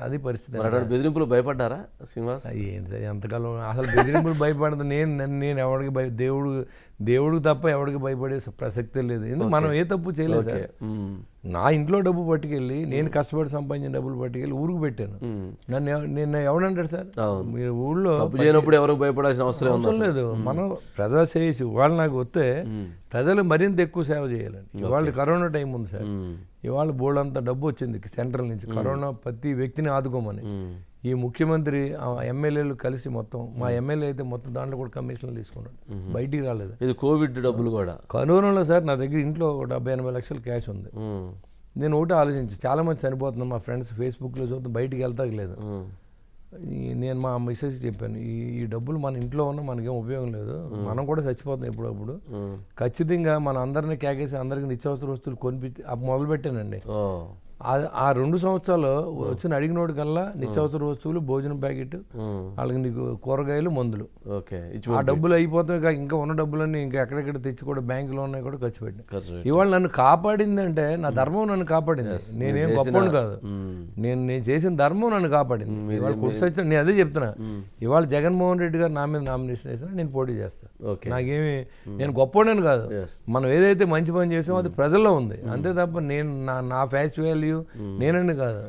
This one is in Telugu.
అది పరిస్థితి అటువంటి బెదిరింపులు భయపడ్డారా శ్రీనివాస్? ఏంటి సార్ ఎంతకాలం అసలు బెదిరింపులు భయపడదు. నేను నన్ను నేను ఎవరికి భయ దేవుడు దేవుడికి తప్ప ఎవరికి భయపడే ప్రసక్తే లేదు. ఎందుకు? మనం ఏ తప్పు చేయలేదు సార్. నా ఇంట్లో డబ్బు పట్టుకెళ్ళి నేను కష్టపడి సంపాదించిన డబ్బులు పట్టుకెళ్ళి ఊరికి పెట్టాను. నన్ను ఎవ- నేను ఎవడంటాడు సార్. మీరు ఊళ్ళో తప్పు చేయనప్పుడు ఎవరికి భయపడాల్సిన అవసరం లేదు. మనం ప్రజా సేసి ఇవాళ నాకు వస్తే ప్రజలు మరింత ఎక్కువ సేవ చేయాలండి. ఇవాళ కరోనా టైం ఉంది సార్. ఇవాళ బోర్డంత డబ్బు వచ్చింది సెంట్రల్ నుంచి. కరోనా ప్రతి వ్యక్తిని ఆదుకోమని. ఈ ముఖ్యమంత్రి ఆ ఎమ్మెల్యేలు కలిసి మొత్తం మా ఎమ్మెల్యే అయితే మొత్తం దాంట్లో కూడా కమిషన్లు తీసుకున్నాడు. బయటికి రాలేదు. ఇది కోవిడ్ డబ్బులు కూడా. కరోనాలో సార్ నా దగ్గర ఇంట్లో ఒక డెబ్బై ఎనభై లక్షల క్యాష్ ఉంది. నేను ఒకటి ఆలోచించి చాలా మంది చనిపోతున్నారు మా ఫ్రెండ్స్ ఫేస్బుక్లో చూద్దాం బయటికి వెళ్తాక లేదు. నేను మా మిస్సెస్ చెప్పాను ఈ ఈ డబ్బులు మన ఇంట్లో ఉన్న మనకేం ఉపయోగం లేదు. మనం కూడా చచ్చిపోతాం ఎప్పుడప్పుడు. ఖచ్చితంగా మన అందరిని కేకేసి అందరికి నిత్యావసర వస్తువులు కొనిపించి అప్పుడు మొదలు పెట్టానండి ఆ- రెండు సంవత్సరాలు వచ్చిన అడిగినోడి కల్లా నిత్యావసర వస్తువులు భోజనం ప్యాకెట్. వాళ్ళకి నీకు కూరగాయలు మందులు. ఓకే ఆ డబ్బులు అయిపోతే ఇక ఇంకా ఉన్న డబ్బులన్నీ ఇంకా ఎక్కడెక్కడ తెచ్చి కూడా బ్యాంకులో ఉన్నాయి కూడా ఖర్చు పెట్టిన ఇవాళ నన్ను కాపాడిందంటే నా ధర్మం నన్ను కాపాడింది. నేనేం గొప్పని కాదు. నేను నేను చేసిన ధర్మం నన్ను కాపాడింది. ఇవాళ కుర్సొచ్చిన నేను అదే చెప్తున్నా. ఇవాళ జగన్మోహన్ రెడ్డి గారు నా మీద నామినేషన్ వేసినా నేను పోటీ చేస్తాను నాకేమి నేను గొప్పవాడని కాదు. మనం ఏదైతే మంచి పని చేసామో అది ప్రజల్లో ఉంది. అంతే తప్ప నేను నా నా ఫ్యాష్ వాల్యూ నేనండి కాదు.